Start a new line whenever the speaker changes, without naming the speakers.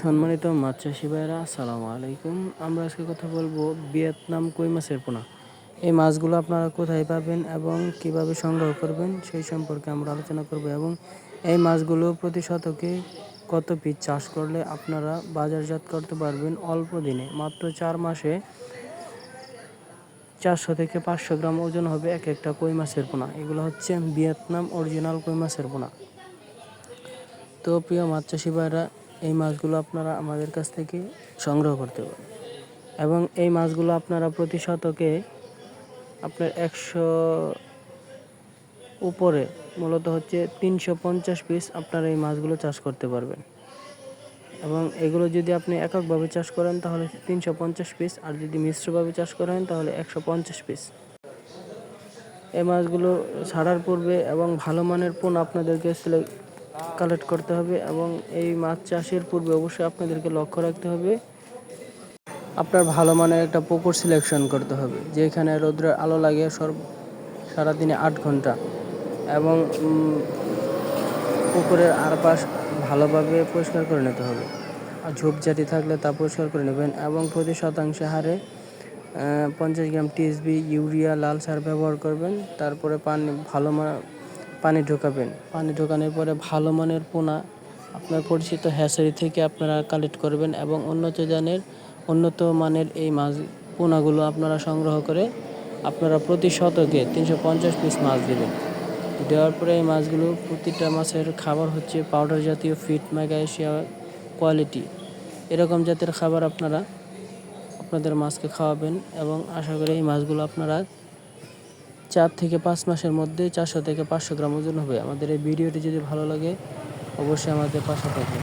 সম্মানিত মাছ চাষি ভাইরা আসসালামু আলাইকুম। আমরা আজকে কথা বলব ভিয়েতনাম কই মাছের পোনা। এই মাছগুলো আপনারা কোথায় পাবেন এবং কীভাবে সংগ্রহ করবেন সেই সম্পর্কে আমরা আলোচনা করব এবং এই মাছগুলো প্রতি শতকে কত পিস চাষ করলে আপনারা বাজারজাত করতে পারবেন অল্প দিনে। মাত্র চার মাসে চারশো থেকে পাঁচশো গ্রাম ওজন হবে এক একটা কই মাছের পোনা। এগুলো হচ্ছে ভিয়েতনাম অরিজিনাল কই মাছের পোনা। তো প্রিয় মাছ চাষি ভাইরা এই মাছগুলো আপনারা আমাদের কাছ থেকে সংগ্রহ করতে পারেন। এবং এই মাছগুলো আপনারা প্রতি শতকে আপনার একশো উপরে, মূলত হচ্ছে তিনশো পঞ্চাশ পিস আপনারা এই মাছগুলো চাষ করতে পারবেন। এবং এগুলো যদি আপনি এককভাবে চাষ করেন, তাহলে তিনশো পঞ্চাশ পিস, আর যদি মিশ্রভাবে চাষ করেন, তাহলে একশো পঞ্চাশ পিস। এই মাছগুলো ছাড়ার পূর্বে এবং ভালো মানের পোন আপনাদেরকে সিলেক্ট কালেক্ট করতে হবে এবং এই মাছ চাষের পূর্বে অবশ্যই আপনাদেরকে লক্ষ্য রাখতে হবে। আপনার ভালো মানের একটা পুকুর সিলেকশন করতে হবে, যেখানে রৌদ্রের আলো লাগে সর্ব সারাদিনে আট ঘণ্টা এবং পুকুরের আরপাশ ভালোভাবে পরিষ্কার করে নিতে হবে। আর ঝোপঝাটি থাকলে তা পরিষ্কার করে নেবেন এবং প্রতি শতাংশে হারে পঞ্চাশ গ্রাম টিএসবি ইউরিয়া লাল সার ব্যবহার করবেন। তারপরে পানি, ভালো পানি ঢোকাবেন। পানি ঢোকানোর পরে ভালো মানের পোনা আপনার পরিচিত হ্যাচারি থেকে আপনারা কালেক্ট করবেন এবং উন্নত জানের উন্নত মানের এই মাছ, পোনাগুলো আপনারা সংগ্রহ করে আপনারা প্রতি শতকে তিনশো পঞ্চাশ পিস মাছ দেবেন। দেওয়ার পরে এই মাছগুলো প্রতিটা মাছের খাবার হচ্ছে পাউডার জাতীয়, ফিট ম্যাগাইশিয়া কোয়ালিটি। এরকম জাতের খাবার আপনারা আপনাদের মাছকে খাওয়াবেন এবং আশা করি এই মাছগুলো আপনারা চার থেকে পাঁচ মাসের মধ্যে চারশো থেকে পাঁচশো গ্রাম ওজন হবে। আমাদের এই ভিডিওটি যদি ভালো লাগে, অবশ্যই আমাদের পাশে থাকবেন।